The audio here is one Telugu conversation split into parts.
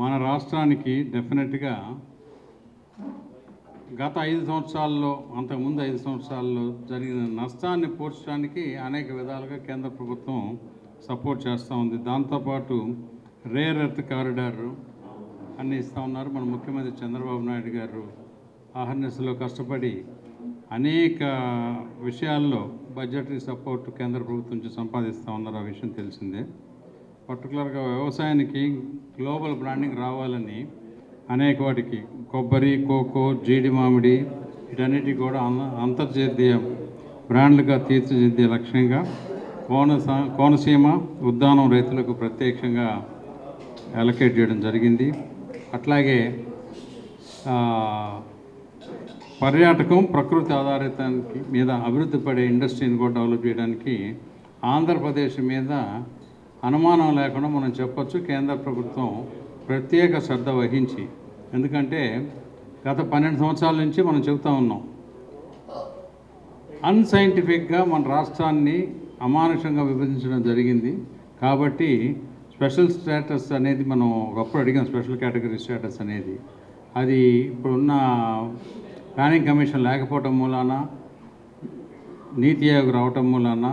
మన రాష్ట్రానికి డెఫినెట్గా గత ఐదు సంవత్సరాల్లో అంతకుముందు ఐదు సంవత్సరాల్లో జరిగిన నష్టాన్ని పూడ్చడానికి అనేక విధాలుగా కేంద్ర ప్రభుత్వం సపోర్ట్ చేస్తూ ఉంది. దాంతోపాటు రేర్ ఎర్త్ కారిడార్ అన్ని ఇస్తూ ఉన్నారు. మన ముఖ్యమంత్రి చంద్రబాబు నాయుడు గారు ఆహర్నెస్లో కష్టపడి అనేక విషయాల్లో బడ్జెటరీ సపోర్ట్ కేంద్ర ప్రభుత్వం నుంచి సంపాదిస్తూ ఉన్నారు. ఆ విషయం తెలిసిందే. పర్టికులర్గా వ్యవసాయానికి గ్లోబల్ బ్రాండింగ్ రావాలని అనేక వాటికి కొబ్బరి కోకో జీడి మామిడి వీటన్నిటి కూడా అంత అంతర్జాతీయ బ్రాండ్లుగా తీర్చిదిద్దే లక్ష్యంగా కోనస కోనసీమ ఉద్దానం రైతులకు ప్రత్యక్షంగా అలొకేట్ చేయడం జరిగింది. అట్లాగే పర్యాటకం ప్రకృతి ఆధారితానికి మీద అభివృద్ధి పడే ఇండస్ట్రీని కూడా డెవలప్ చేయడానికి ఆంధ్రప్రదేశ్ మీద అనుమానం లేకుండా మనం చెప్పొచ్చు కేంద్ర ప్రభుత్వం ప్రత్యేక శ్రద్ధ వహించి ఎందుకంటే గత పన్నెండు సంవత్సరాల నుంచి మనం చెబుతూ ఉన్నాం. అన్సైంటిఫిక్గా మన రాష్ట్రాన్ని అమానుషంగా విభజించడం జరిగింది. కాబట్టి స్పెషల్ స్టేటస్ అనేది మనం ఒకప్పుడు అడిగాం స్పెషల్ కేటగిరీ స్టేటస్ అనేది. అది ఇప్పుడున్న ప్లానింగ్ కమిషన్ లేకపోవటం మూలాన నీతి ఆయోగ్ రావటం మూలాన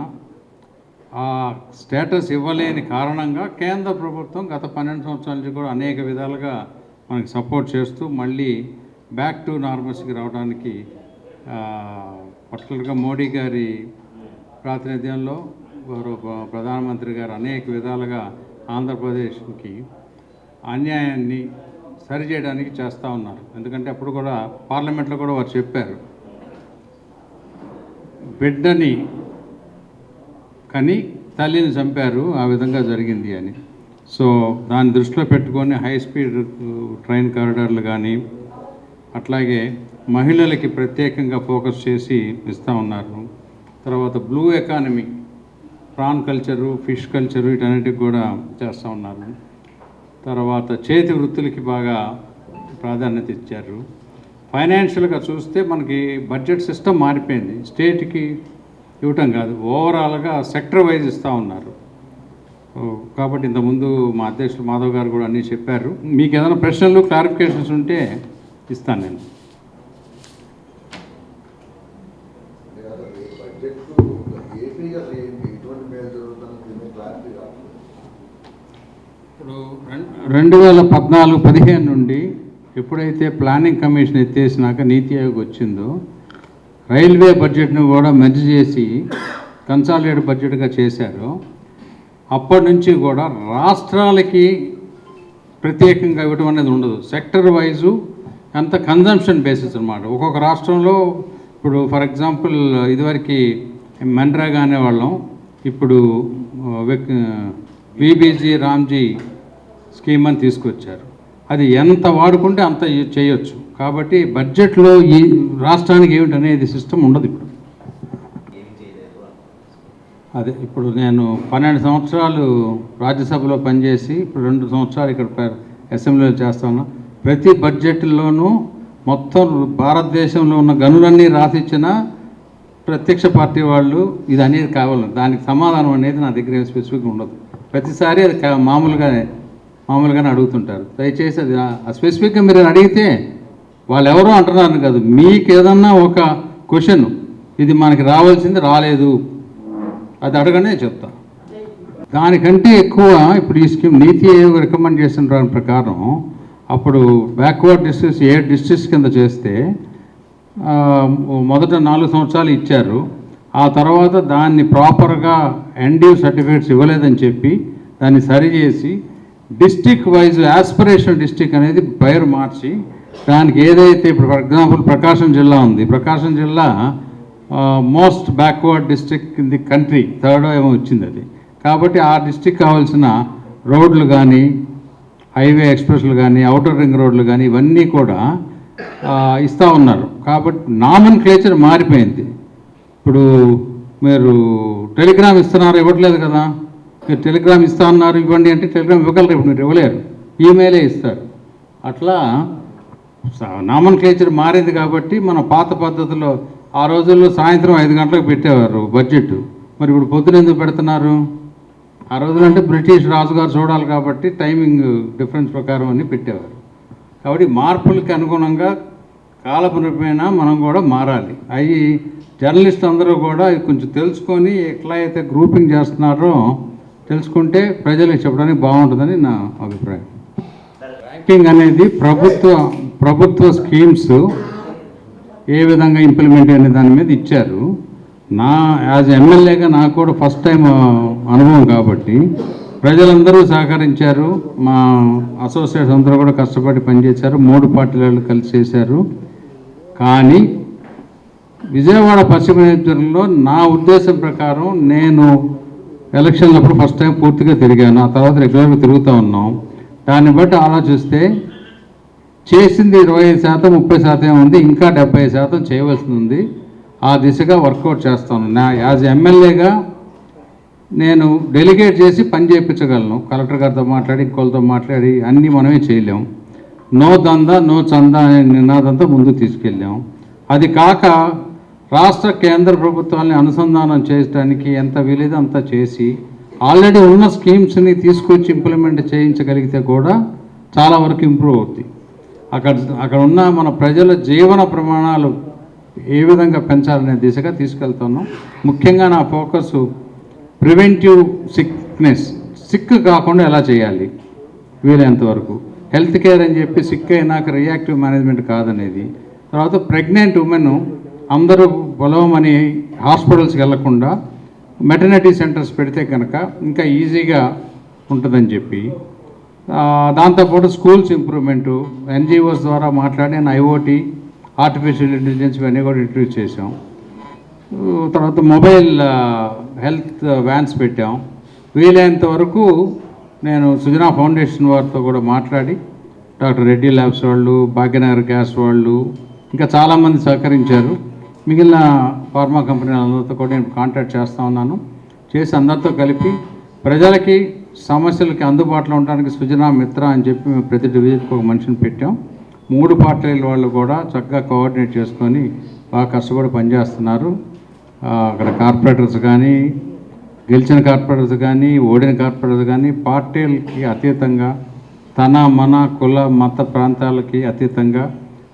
ఆ స్టేటస్ ఇవ్వలేని కారణంగా కేంద్ర ప్రభుత్వం గత పన్నెండు సంవత్సరాల నుంచి కూడా అనేక విధాలుగా మనకి సపోర్ట్ చేస్తూ మళ్ళీ బ్యాక్ టు నార్మల్స్కి రావడానికి పర్టికులర్గా మోడీ గారి ప్రాతినిధ్యంలో గౌరవ ప్రధానమంత్రి గారు అనేక విధాలుగా ఆంధ్రప్రదేశ్కి అన్యాయాన్ని సరిచేయడానికి చేస్తూ ఉన్నారు. ఎందుకంటే అప్పుడు కూడా పార్లమెంట్లో కూడా వారు చెప్పారు బిడ్డని కానీ తల్లిని చంపారు ఆ విధంగా జరిగింది అని. సో దాన్ని దృష్టిలో పెట్టుకొని హై స్పీడ్ ట్రైన్ కారిడార్లు కానీ అట్లాగే మహిళలకి ప్రత్యేకంగా ఫోకస్ చేసి ఇస్తూ ఉన్నారు. తర్వాత blue economy prawn culture fish culture వీటన్నిటికి కూడా చేస్తూ ఉన్నారు. తర్వాత చేతి వృత్తులకి బాగా ప్రాధాన్యత ఇచ్చారు. ఫైనాన్షియల్గా చూస్తే మనకి బడ్జెట్ సిస్టమ్ మారిపోయింది. స్టేట్కి ఇవ్వటం కాదు. ఓవరాల్గా సెక్టర్ వైజ్ ఇస్తూ ఉన్నారు. కాబట్టి ఇంతకుముందు మా అధ్యక్షులు మాధవ్ గారు కూడా అన్నీ చెప్పారు. మీకు ఏదైనా ప్రశ్నలు క్లారిఫికేషన్స్ ఉంటే ఇస్తాను నేను. ఇప్పుడు రెండు వేల పద్నాలుగు పదిహేను నుండి ఎప్పుడైతే ప్లానింగ్ కమిషన్ ఎత్తేసినాక నీతి ఆయోగ్ వచ్చిందో రైల్వే బడ్జెట్ను కూడా మెర్జ్ చేసి కన్సాలిడేట్ బడ్జెట్గా చేశారు. అప్పటి నుంచి కూడా రాష్ట్రాలకి ప్రత్యేకంగా ఇవ్వడం అనేది ఉండదు. సెక్టర్ వైజు అంత కన్జంప్షన్ బేసిస్ అనమాట ఒక్కొక్క రాష్ట్రంలో ఇప్పుడు ఫర్ ఎగ్జాంపుల్ ఇదివరకు మన్రాగా అనేవాళ్ళం ఇప్పుడు బీబీజీ రామ్జీ స్కీమ్ అని తీసుకొచ్చారు. అది ఎంత వాడుకుంటే అంత చేయొచ్చు. కాబట్టి బడ్జెట్లో ఈ రాష్ట్రానికి ఏమిటి అనేది సిస్టమ్ ఉండదు ఇప్పుడు. అదే ఇప్పుడు నేను పన్నెండు సంవత్సరాలు రాజ్యసభలో పనిచేసి ఇప్పుడు రెండు సంవత్సరాలు ఇక్కడ అసెంబ్లీలో చేస్తాను ప్రతి బడ్జెట్లోనూ మొత్తం భారతదేశంలో ఉన్న గనులన్నీ రాసిచ్చిన ప్రత్యక్ష పార్టీ వాళ్ళు ఇది అనేది కావాలి. దానికి సమాధానం అనేది నా దగ్గర స్పెసిఫిక్గా ఉండదు. ప్రతిసారి అది మామూలుగానే మామూలుగానే అడుగుతుంటారు. దయచేసి అది ఆ స్పెసిఫిక్గా మీరు అడిగితే వాళ్ళు ఎవరో అంటున్నారు కాదు. మీకు ఏదన్నా ఒక క్వశ్చన్ ఇది మనకి రావాల్సింది రాలేదు. అది అడగనే చెప్తా. దానికంటే ఎక్కువ ఇప్పుడు ఈ స్కీమ్ నీతి ఆయోగ్ రికమెండ్ చేసిన దాని ప్రకారం అప్పుడు బ్యాక్వర్డ్ డిస్ట్రిక్ట్స్ ఏ డిస్ట్రిక్ట్స్ కింద చేస్తే మొదట నాలుగు సంవత్సరాలు ఇచ్చారు. ఆ తర్వాత దాన్ని ప్రాపర్గా ఎన్డీయూ సర్టిఫికేట్స్ ఇవ్వలేదని చెప్పి దాన్ని సరిచేసి డిస్టిక్ వైజ్ యాస్పిరేషన్ డిస్టిక్ అనేది పేరు మార్చి దానికి ఏదైతే ఇప్పుడు ఫర్ ఎగ్జాంపుల్ ప్రకాశం జిల్లా ఉంది ప్రకాశం జిల్లా most backward district in the country third ఏమో వచ్చింది అది. కాబట్టి ఆ డిస్ట్రిక్ట్ కావాల్సిన రోడ్లు కానీ హైవే ఎక్స్ప్రెస్లు కానీ అవుటర్ రింగ్ రోడ్లు కానీ ఇవన్నీ కూడా ఇస్తూ ఉన్నారు. కాబట్టి నామన్ క్లేచర్ మారిపోయింది. ఇప్పుడు మీరు టెలిగ్రామ్ ఇస్తున్నారు ఇవ్వట్లేదు కదా. మీరు టెలిగ్రామ్ ఇస్తా ఉన్నారు ఇవ్వండి అంటే టెలిగ్రామ్ ఇవ్వగలరు ఇప్పుడు మీరు ఇవ్వలేరు. ఈమెయిలే ఇస్తారు. అట్లా నామన్ క్లేచర్ మారింది కాబట్టి మన పాత పద్ధతిలో ఆ రోజుల్లో సాయంత్రం ఐదు గంటలకు పెట్టేవారు బడ్జెట్. మరి ఇప్పుడు పొద్దున ఎందుకు పెడుతున్నారు? ఆ రోజులంటే బ్రిటిష్ రాజుగారు చూడాలి కాబట్టి టైమింగ్ డిఫరెన్స్ ప్రకారం అని పెట్టేవారు. కాబట్టి మార్పులకి అనుగుణంగా కాలపరిపైన మనం కూడా మారాలి. అవి జర్నలిస్ట్ అందరూ కూడా ఇది కొంచెం తెలుసుకొని ఎట్లా అయితే గ్రూపింగ్ చేస్తున్నారో తెలుసుకుంటే ప్రజలకు చెప్పడానికి బాగుంటుందని నా అభిప్రాయం. ర్యాంకింగ్ అనేది ప్రభుత్వ ప్రభుత్వ స్కీమ్స్ ఏ విధంగా ఇంప్లిమెంట్ అనే దాని మీద ఇచ్చారు. నా యాజ్ ఎమ్మెల్యేగా నాకు కూడా ఫస్ట్ టైం అనుభవం కాబట్టి ప్రజలందరూ సహకరించారు. మా అసోసియేట్స్ అందరూ కూడా కష్టపడి పనిచేశారు. మూడు పార్టీల వాళ్ళు కలిసి చేశారు. కానీ విజయవాడ పశ్చిమ నియోజకవర్గంలో నా ఉద్దేశం ప్రకారం నేను ఎలక్షన్లప్పుడు ఫస్ట్ టైం పూర్తిగా తిరిగాను. ఆ తర్వాత రెగ్యులర్గా తిరుగుతూ ఉన్నాం. దాన్ని బట్టి ఆలోచిస్తే చేసింది ఇరవై ఐదు శాతం ముప్పై శాతం ఉంది ఇంకా డెబ్బై శాతం చేయవలసి ఉంది. ఆ దిశగా వర్కౌట్ చేస్తాను. నా యాజ్ ఎమ్మెల్యేగా నేను డెలిగేట్ చేసి పని చేయించగలను. కలెక్టర్ గారితో మాట్లాడి ఇంకోళ్ళతో మాట్లాడి అన్నీ మనమే చేయలేం. నో దందా నో చందా అనే నినాదంతో ముందుకు తీసుకెళ్ళాము అది కాక రాష్ట్ర కేంద్ర ప్రభుత్వాన్ని అనుసంధానం చేయడానికి ఎంత వీలైతే అంత చేసి ఆల్రెడీ ఉన్న స్కీమ్స్ని తీసుకొచ్చి ఇంప్లిమెంట్ చేయించగలిగితే కూడా చాలా వరకు ఇంప్రూవ్ అవుతుంది అక్కడ అక్కడ ఉన్న మన ప్రజల జీవన ప్రమాణాలు ఏ విధంగా పెంచాలనే దిశగా తీసుకెళ్తున్నాం. ముఖ్యంగా నా ఫోకస్ ప్రివెంటివ్ సిక్నెస్ సిక్ కాకుండా ఎలా చేయాలి వీలైనంత వరకు. హెల్త్ కేర్ అని చెప్పి సిక్ అయినాక రియాక్టివ్ మేనేజ్మెంట్ కాదనేది. తర్వాత ప్రెగ్నెంట్ ఉమెన్ అందరూ పొలవమని హాస్పిటల్స్కి వెళ్ళకుండా మెటర్నిటీ సెంటర్స్ పెడితే కనుక ఇంకా ఈజీగా ఉంటుందని చెప్పి దాంతోపాటు స్కూల్స్ ఇంప్రూవ్మెంటు ఎన్జిఓస్ ద్వారా మాట్లాడిన ఐఓటీ ఆర్టిఫిషియల్ ఇంటెలిజెన్స్ ఇవన్నీ కూడా ఇంట్రడ్యూస్ చేసాం తర్వాత మొబైల్ హెల్త్ వ్యాన్స్ పెట్టాం. వీలైనంత వరకు నేను సుజనా ఫౌండేషన్ వారితో కూడా మాట్లాడి డాక్టర్ రెడ్డి ల్యాబ్స్ వాళ్ళు భాగ్యనగర్ గ్యాస్ వాళ్ళు ఇంకా చాలామంది సహకరించారు. మిగిలిన ఫార్మా కంపెనీలందరితో కూడా నేను కాంటాక్ట్ చేస్తూ ఉన్నాను. చేసి అందరితో కలిపి ప్రజలకి సమస్యలకి అందుబాటులో ఉండడానికి సుజనా మిత్ర అని చెప్పి మేము ప్రతి డివిజన్కి ఒక మనిషిని పెట్టాం. మూడు పార్టీల వాళ్ళు కూడా చక్కగా కోఆర్డినేట్ చేసుకొని బాగా కష్టపడి పనిచేస్తున్నారు. అక్కడ కార్పొరేటర్స్ కానీ గెలిచిన కార్పొరేటర్స్ కానీ ఓడిన కార్పొరేటర్స్ కానీ పార్టీలకి అతీతంగా తన మన కుల మత ప్రాంతాలకి అతీతంగా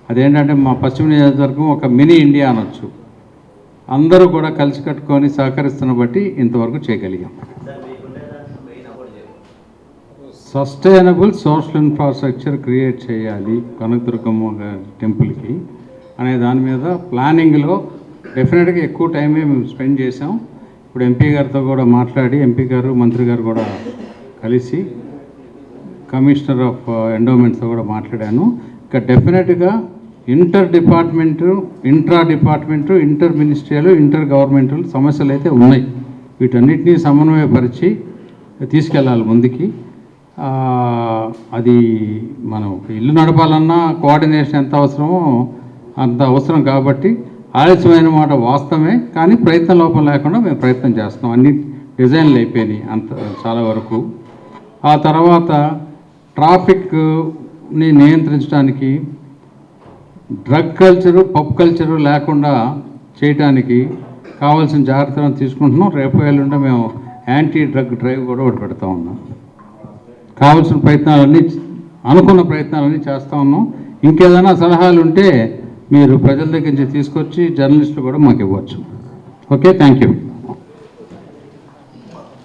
అదేంటంటే మా పశ్చిమ నియోజకవర్గం ఒక మినీ ఇండియా అనొచ్చు. అందరూ కూడా కలిసి కట్టుకొని సహకరిస్తున్న బట్టి ఇంతవరకు చేయగలిగాం. సస్టైనబుల్ సోషల్ ఇన్ఫ్రాస్ట్రక్చర్ క్రియేట్ చేయాలి కనకదుర్గమ్మ గారి టెంపుల్కి అనే దాని మీద ప్లానింగ్లో డెఫినెట్గా ఎక్కువ టైమే మేము స్పెండ్ చేసాం ఇప్పుడు ఎంపీ గారితో కూడా మాట్లాడి ఎంపీ గారు మంత్రి గారు కూడా కలిసి కమిషనర్ ఆఫ్ ఎండోమెంట్స్తో కూడా మాట్లాడాను. ఇక డెఫినెట్గా inter department intra department inter మినిస్ట్రీలు inter governmental సమస్యలు అయితే ఉన్నాయి. వీటన్నిటినీ సమన్వయపరిచి తీసుకెళ్ళాలి ముందుకి. అది మనం ఇల్లు నడపాలన్నా కోఆర్డినేషన్ ఎంత అవసరమో అంత అవసరం కాబట్టి ఆలస్యమైన మాట వాస్తవమే కానీ ప్రయత్నం లోపం లేకుండా మేము ప్రయత్నం చేస్తాం అన్ని డిజైన్లు అయిపోయినాయి అంత చాలా వరకు. ఆ తర్వాత ట్రాఫిక్ని నియంత్రించడానికి డ్రగ్ కల్చరు పబ్ కల్చరు లేకుండా చేయటానికి కావాల్సిన జాగ్రత్తలను తీసుకుంటున్నాం. రేపు ఎల్లుండి మేము యాంటీ డ్రగ్ డ్రైవ్ కూడా ఒకటి పెడతా ఉన్నాం. కావాల్సిన ప్రయత్నాలన్నీ అనుకున్న ప్రయత్నాలన్నీ చేస్తూ ఉన్నాం. ఇంకేదైనా సలహాలు ఉంటే మీరు ప్రజల దగ్గర నుంచి తీసుకొచ్చి జర్నలిస్టులు కూడా మాకు ఇవ్వచ్చు. Okay thank you.